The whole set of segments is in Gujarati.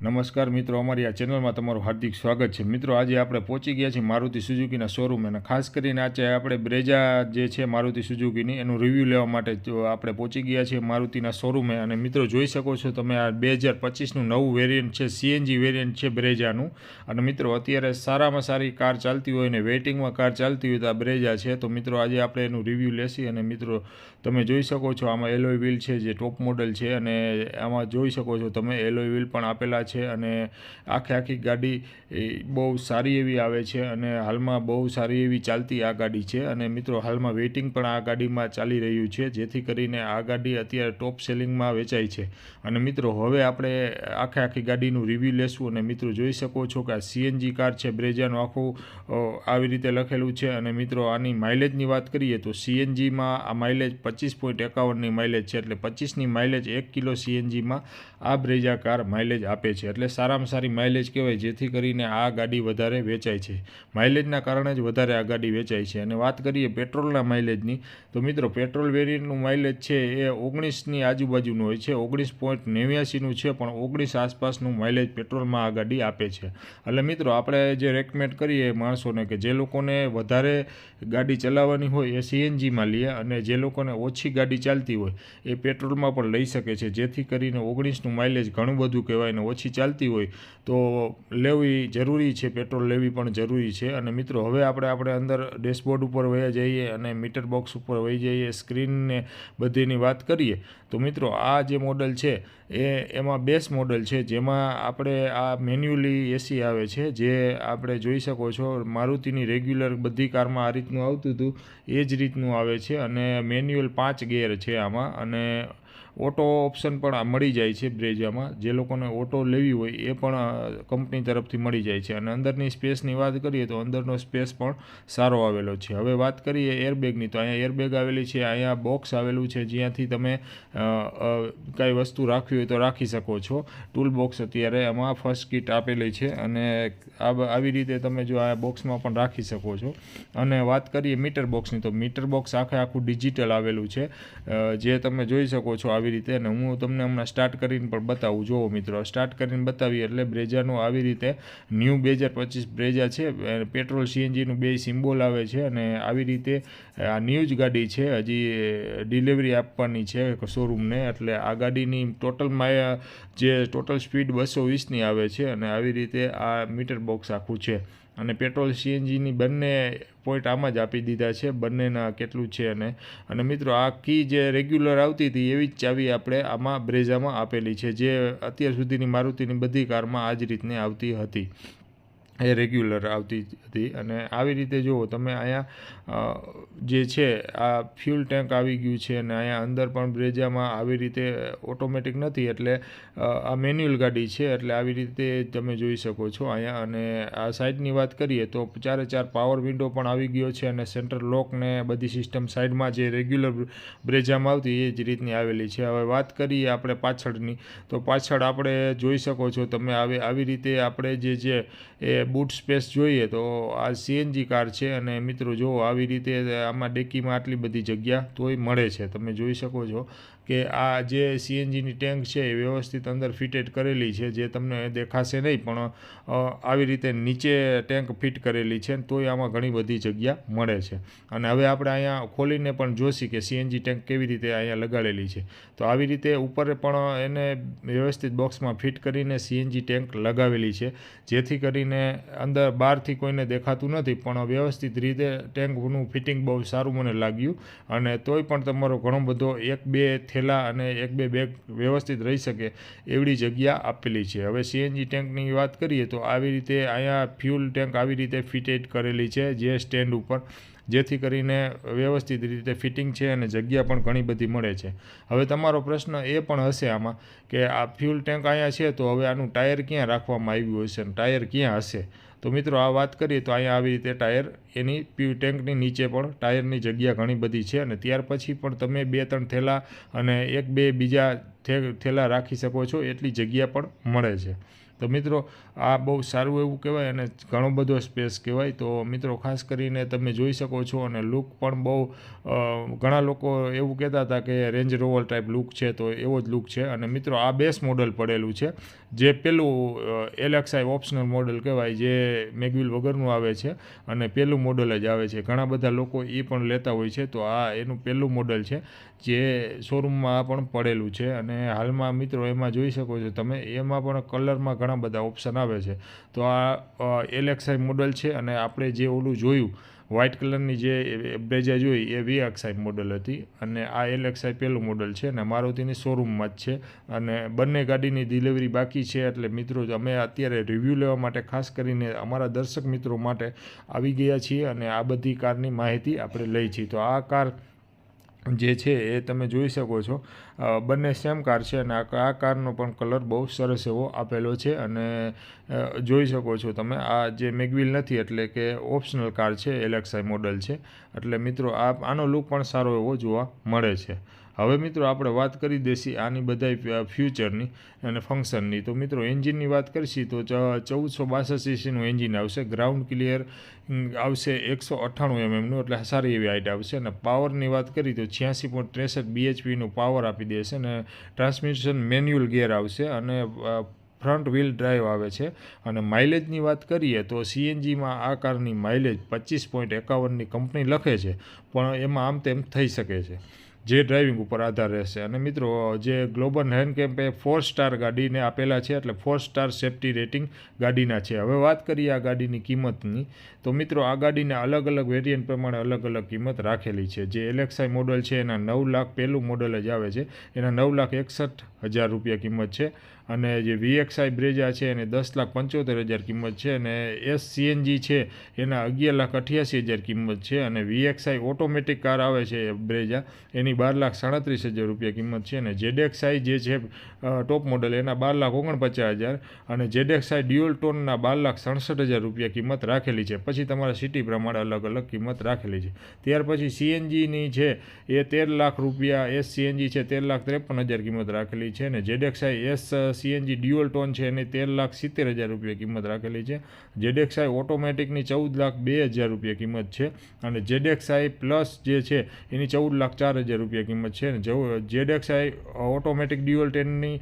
નમસ્કાર મિત્રો, અમારી આ ચેનલમાં તમારું હાર્દિક સ્વાગત છે. મિત્રો, આજે આપણે પહોંચી ગયા છીએ મારુતિ સુઝુકીના શોરૂમ અને ખાસ કરીને આજે આપણે બ્રેજા જે છે મારુતિ સુઝુકીની, એનું રિવ્યૂ લેવા માટે આપણે પહોંચી ગયા છીએ મારુતિના શોરૂમે અને મિત્રો, જોઈ શકો છો તમે આ બે હજાર પચીસનું નવું વેરિયન્ટ છે સીએનજી વેરિયન્ટ છે બ્રેજાનું અને મિત્રો, અત્યારે સારામાં સારી કાર ચાલતી હોય અને વેઇટિંગમાં કાર ચાલતી હોય તો આ બ્રેજા છે. તો મિત્રો, આજે આપણે એનું રિવ્યૂ લેશી અને મિત્રો, તમે જોઈ શકો છો આમાં એલોય વ્હીલ છે જે ટોપ મોડલ છે. અને આમાં જોઈ શકો છો તમે એલોય વ્હીલ પણ આપેલા છે અને આખે આખી ગાડી બહુ સારી એવી આવે છે અને હાલમાં બહુ સારી એવી ચાલતી આ ગાડી છે. અને મિત્રો, હાલમાં વેઇટિંગ પણ આ ગાડીમાં ચાલી રહ્યું છે, જેથી કરીને આ ગાડી અત્યારે ટોપ સેલિંગમાં વેચાય છે. અને મિત્રો, હવે આપણે આખે આખી ગાડીનું રિવ્યૂ લેશું અને મિત્રો જોઈ શકો છો કે આ સીએનજી કાર છે બ્રેજાનું આખું આવી રીતે લખેલું છે. અને મિત્રો, આની માઇલેજની વાત કરીએ તો સીએનજીમાં આ માઇલેજ પચીસ પોઈન્ટ એકાવનની માઇલેજ છે, એટલે પચીસની માઇલેજ એક કિલો સીએનજીમાં આ બ્રેજા કાર માઇલેજ આપે છે. એટલે સારામાં સારી માઇલેજ કહેવાય, જેથી કરીને આ ગાડી વધારે વેચાય છે. માઇલેજના કારણે જ વધારે આ ગાડી વેચાય છે. અને વાત કરીએ પેટ્રોલના માઇલેજની તો મિત્રો પેટ્રોલ વેરિયન્ટનું માઇલેજ છે એ ઓગણીસની આજુબાજુનું હોય છે. ઓગણીસ પોઈન્ટ નેવ્યાસીનું છે, પણ ઓગણીસ આસપાસનું માઇલેજ પેટ્રોલમાં આ ગાડી આપે છે. એટલે મિત્રો આપણે જે રેકમેન્ડ કરીએ માણસોને કે જે લોકોને વધારે ગાડી ચલાવવાની હોય એ સીએનજીમાં લઈએ અને જે લોકોને ઓછી ગાડી ચાલતી હોય એ પેટ્રોલમાં પણ લઈ શકે છે. જેથી કરીને ઓગણીસનું માઇલેજ ઘણું બધું કહેવાય ને ઓછી ચાલતી હોય તો લેવી જરૂરી છે, પેટ્રોલ લેવી પણ જરૂરી છે. અને મિત્રો, હવે આપણે આપણે અંદર ડેશબોર્ડ ઉપર વહી જઈએ અને મીટર બોક્સ ઉપર વહી જઈએ, સ્ક્રીનને બધીની વાત કરીએ. તો મિત્રો, આ જે મોડલ છે, એ એમાં બેસ્ટ મોડલ છે, જેમાં આપણે આ મેન્યુઅલી એસી આવે છે, જે આપણે જોઈ શકો છો. મારુતિની રેગ્યુલર બધી કારમાં આ રીતનું આવતું હતું. એ જ રીતનું આવે છે અને મેન્યુઅલ પાંચ ગેર છે આમાં. અને ઓટો ઓપ્શન પણ મળી જાય છે બ્રેજામાં. જે લોકોને ઓટો લેવી હોય એ પણ કંપની તરફથી મળી જાય છે. અને અંદરની સ્પેસની વાત કરીએ તો અંદરનો સ્પેસ પણ સારો આવેલો છે. હવે વાત કરીએ એરબેગની, તો અહીંયા એરબેગ આવેલી છે, અહીંયા બોક્સ આવેલું છે, જ્યાંથી તમે કાંઈ વસ્તુ રાખવી હોય તો રાખી શકો છો. ટૂલ બોક્સ અત્યારે એમાં ફર્સ્ટ કીટ આપેલી છે અને આવી રીતે તમે જો આ બોક્સમાં પણ રાખી શકો છો. અને વાત કરીએ મીટર બોક્સની, તો મીટર બોક્સ આખે આખું ડિજિટલ આવેલું છે. જે તમે જોઈ શકો છો આવી રીતે. અને હું તમને હમણાં સ્ટાર્ટ કરીને પણ બતાવું. જુઓ મિત્રો સ્ટાર્ટ કરીને બતાવી એટલે બ્રેજાનું આવી રીતે ન્યૂ બે પચીસ બ્રેજા છે. પેટ્રોલ સીએનજીનું બે સિમ્બોલ આવે છે અને આવી રીતે આ ન્યૂ જ ગાડી છે. હજી ડિલિવરી આપવાની છે શોરૂમને એટલે આ ગાડીની ટોટલ માયા, જે ટોટલ સ્પીડ બસો વીસની આવે છે અને આવી રીતે આ મીટર બોક્સ આખું છે. અને પેટ્રોલ સીએનજીની બંને પોઈન્ટ આમાં જ આપી દીધા છે. બંનેના કેટલું છે અને અને મિત્રો, આ કી જે રેગ્યુલર આવતી હતી, એવી જ ચાવી આપણે આમાં બ્રેઝામાં આપેલી છે, જે અત્યાર સુધીની મારુતિની બધી કારમાં આ જ રીતની આવતી હતી. એ રેગ્યુલર આવતી હતી. અને આવી રીતે જુઓ, તમે અહીંયા જે છે, આ ફ્યુલ ટેન્ક આવી ગયું છે અને અહીંયા અંદર પણ બ્રેજામાં આવી રીતે ઓટોમેટિક નથી એટલે આ મેન્યુઅલ ગાડી છે એટલે આવી રીતે તમે જોઈ શકો છો અહીંયા. અને આ સાઈડની વાત કરીએ તો ચારે ચાર પાવર વિન્ડો પણ આવી ગયો છે અને સેન્ટર લોકને બધી સિસ્ટમ સાઈડમાં જે રેગ્યુલર બ્રેજામાં આવતી એ જ રીતની આવેલી છે. હવે વાત કરીએ આપણે પાછળની. તો પાછળ આપણે જોઈ શકો છો તમે, આવી આવી રીતે આપણે જે છે, એ બૂટ સ્પેસ જોઈએ તો આ સીએનજી કાર છે અને મિત્રો જો આવી રીતે આમાં ડેકીમાં આટલી બધી જગ્યા તોય મળે છે. તમે જોઈ શકો છો. કે આ જે સીએનજીની ટેન્ક છે એ વ્યવસ્થિત અંદર ફિટેડ કરેલી છે, જે તમને દેખાશે નહીં, પણ આવી રીતે નીચે ટેન્ક ફિટ કરેલી છે તોય આમાં ઘણી બધી જગ્યા મળે છે. અને હવે આપણે અહીંયા ખોલીને પણ જોશી કે સીએનજી ટેન્ક કેવી રીતે અહીંયા લગાડેલી છે. તો આવી રીતે ઉપર પણ એને વ્યવસ્થિત બોક્સમાં ફિટ કરીને સીએનજી ટેન્ક લગાવેલી છે, જેથી કરીને અંદર બહારથી કોઈને દેખાતું નથી, પણ વ્યવસ્થિત રીતે ટેન્કનું ફિટિંગ બહુ સારું મને લાગ્યું. અને તોય પણ તમારો ઘણો બધો એક બે થેલા અને એક બે બેગ વ્યવસ્થિત રહી શકે એવડી જગ્યા આપેલી છે. હવે સીએનજી ટેન્કની વાત કરીએ તો આવી રીતે અહીંયા ફ્યુલ ટેન્ક આવી રીતે ફિટેડ કરેલી છે, જે સ્ટેન્ડ ઉપર, જેથી કરીને વ્યવસ્થિત રીતે ફિટિંગ છે અને જગ્યા પણ ઘણી બધી મળે છે. હવે તમારો પ્રશ્ન એ પણ હશે આમાં કે આ ફ્યુલ ટેન્ક અહીંયા છે તો હવે આનું ટાયર ક્યાં રાખવામાં આવ્યું હશે અને ટાયર ક્યાં હશે? તો મિત્રો આ વાત કરીએ તો અહીંયા આવી રીતે ટાયર, એની પી ટેન્કની નીચે પણ ટાયરની જગ્યા ઘણી બધી છે અને ત્યાર પછી પણ તમે બે ત્રણ થેલા અને એક બે બીજા થેલા રાખી શકો છો, એટલી જગ્યા પણ મળે છે. તો મિત્રો, આ બહુ સારું એવું કહેવાય અને ઘણો બધો સ્પેસ કહેવાય. તો મિત્રો, ખાસ કરીને તમે જોઈ શકો છો અને લુક પણ બહુ ઘણા લોકો એવું કહેતા હતા કે રેન્જ રોવર ટાઈપ લુક છે, તો એવો જ લુક છે. અને મિત્રો, આ બેસ મોડલ પડેલું છે, જે પેલું એલેક્સાઈ ઓપ્શનલ મોડલ કહેવાય, જે મેગવિલ વગરનું આવે છે અને પેલું મોડલ જ આવે છે. ઘણા બધા લોકો એ પણ લેતા હોય છે. તો આ એનું પહેલું મોડલ છે, જે શોરૂમમાં પણ પડેલું છે. અને હાલમાં મિત્રો, એમાં જોઈ શકો છો તમે, એમાં પણ કલરમાં ઘણા બધા ઓપ્શન આવે છે. તો આ એલેક્સાઈ મોડલ છે અને આપણે જે ઓલું જોયું વ્હાઇટ કલરની જે બ્રેજા જોઈ, એ વીએક્સઆઈ મોડલ હતી અને આ એલેક્સઆઈ પહેલું મોડલ છે અને મારુતિની શોરૂમમાં જ છે અને બંને ગાડીની ડિલિવરી બાકી છે એટલે મિત્રો અમે અત્યારે રિવ્યૂ લેવા માટે ખાસ કરીને અમારા દર્શક મિત્રો માટે આવી ગયા છીએ અને આ બધી કારની માહિતી આપણે લઈ છીએ. તો આ કાર જે છે એ તમે જોઈ શકો છો. બંને સેમ કાર છે અને આ કારનો પણ કલર બહુ સરસ એવો આપેલો છે અને જોઈ શકો છો તમે, આ જે મેગવિલ નથી એટલે કે ઓપ્શનલ કાર છે એલેક્સાઈ મોડલ છે. એટલે મિત્રો, આ, આનો લુક પણ સારો એવો જોવા મળે છે. હવે મિત્રો આપણે વાત કરી દેશી આની બધાય ફ્યુચરની અને ફંક્શનની. તો મિત્રો એન્જિનની વાત કરીશી તો ચૌદસો બાસઠ સીસીનું એન્જિન આવશે. ગ્રાઉન્ડ ક્લિયર આવશે એકસો અઠ્ઠાણું એમએમનું એટલે સારી એવી હાઇટ આવશે. અને પાવરની વાત કરી તો છ્યાસી પોઈન્ટ ત્રેસઠ બીએચપીનું પાવર આપી દેશે અને ટ્રાન્સમિશન મેન્યુઅલ ગિયર આવશે અને ફ્રન્ટ વ્હીલ ડ્રાઈવ આવે છે. અને માઇલેજની વાત કરીએ તો સીએનજીમાં આ કારની માઇલેજ પચીસ પોઈન્ટ એકાવનની કંપની લખે છે, પણ એમાં આમ તેમ થઈ શકે છે. જે ડ્રાઇવિંગ ઉપર આધાર રહેશે. અને મિત્રો, જે ગ્લોબલ હેન્ડ કેમ્પે ફોર સ્ટાર ગાડીને આપેલા છે, એટલે ફોર સ્ટાર સેફ્ટી રેટિંગ ગાડીના છે. હવે વાત કરીએ આ ગાડીની કિંમતની, તો મિત્રો, આ ગાડીના અલગ અલગ વેરિયન્ટ પ્રમાણે અલગ અલગ કિંમત રાખેલી છે. જે એલેક્સાઈ મોડલ છે, એના નવ લાખ પહેલું મોડલ જ આવે છે. એના નવ લાખ એકસઠ હજાર રૂપિયા કિંમત છે. અને જે વીએક્સઆઈ બ્રેજા છે એને દસ લાખ પંચોતેર હજાર કિંમત છે અને એસ સીએનજી છે એના અગિયાર લાખ અઠ્યાસી હજાર કિંમત છે અને વીએક્સઆઈ ઓટોમેટિક કાર આવે છે બ્રેજા. એની બાર લાખ સાડત્રીસ હજાર રૂપિયા કિંમત છે અને જેડેક્સઆઈ જે છે ટોપ મોડલ એના બાર લાખ ઓગણપચાસ હજાર અને જેડેક્સઆઈ ડ્યુઅલ ટોનના બાર લાખ સડસઠ હજાર રૂપિયા કિંમત રાખેલી છે. પછી તમારા સિટી પ્રમાણે અલગ અલગ કિંમત રાખેલી છે. ત્યાર પછી સીએનજીની છે એ તેર લાખ રૂપિયા, એસ સીએનજી છે તેર લાખ ત્રેપન હજાર કિંમત રાખેલી છે અને Z X I S CNG dual tone છે એની તેર લાખ સિત્તેર હજાર રૂપિયા કિંમત રાખેલી છે. જેડેક્સઆઈ ઓટોમેટિકની ચૌદ લાખ બે હજાર રૂપિયા કિંમત છે અને જેડેક્સઆઈ પ્લસ જે છે એની ચૌદ લાખ ચાર હજાર રૂપિયા કિંમત છે અને જેડેક્સઆઈ ઓટોમેટિક ડ્યુઅલ ટેનની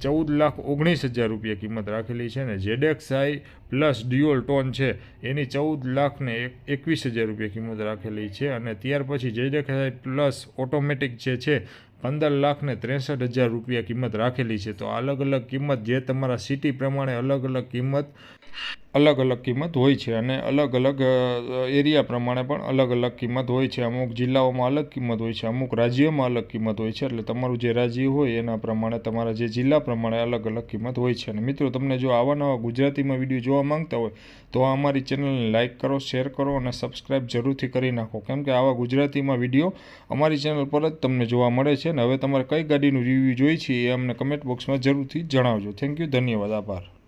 ચૌદ લાખ ઓગણીસ હજાર રૂપિયા કિંમત રાખેલી છે ને જેડેક્સઆઈ પ્લસ ડ્યુઅલ ટોન છે એની ચૌદ લાખ ને એક એકવીસ હજાર રૂપિયા કિંમત રાખેલી છે અને ત્યાર પછી જેડેક્સઆઈ પ્લસ ઓટોમેટિક જે છે પંદર લાખ ને ત્રેસઠ હજાર રૂપિયા કિંમત રાખેલી છે. તો અલગ અલગ કિંમત જે તમારા સિટી પ્રમાણે અલગ અલગ કિંમત અલગ અલગ કિંમત હોય છે અને અલગ અલગ એરિયા પ્રમાણે પણ અલગ અલગ કિંમત હોય છે. અમુક જિલ્લાઓમાં અલગ કિંમત હોય છે, અમુક રાજ્યોમાં અલગ કિંમત હોય છે. એટલે તમારું જે રાજ્ય હોય એના પ્રમાણે તમારા જે જિલ્લા પ્રમાણે અલગ અલગ કિંમત હોય છે. અને મિત્રો, તમને જો આવા નવા ગુજરાતીમાં વીડિયો જોવા માંગતા હોય, તો અમારી ચેનલને લાઇક કરો, શેર કરો અને સબસ્ક્રાઇબ જરૂરથી કરી નાખો. કેમ કે આવા ગુજરાતીમાં વીડિયો અમારી ચેનલ પર જ તમને જોવા મળે છે. ને હવે તમારે કઈ ગાડીનું રિવ્યૂ જોઈ છે એ અમને કમેન્ટ બોક્સમાં જરૂરથી જણાવજો. થેન્ક યુ ધન્યવાદ, આભાર.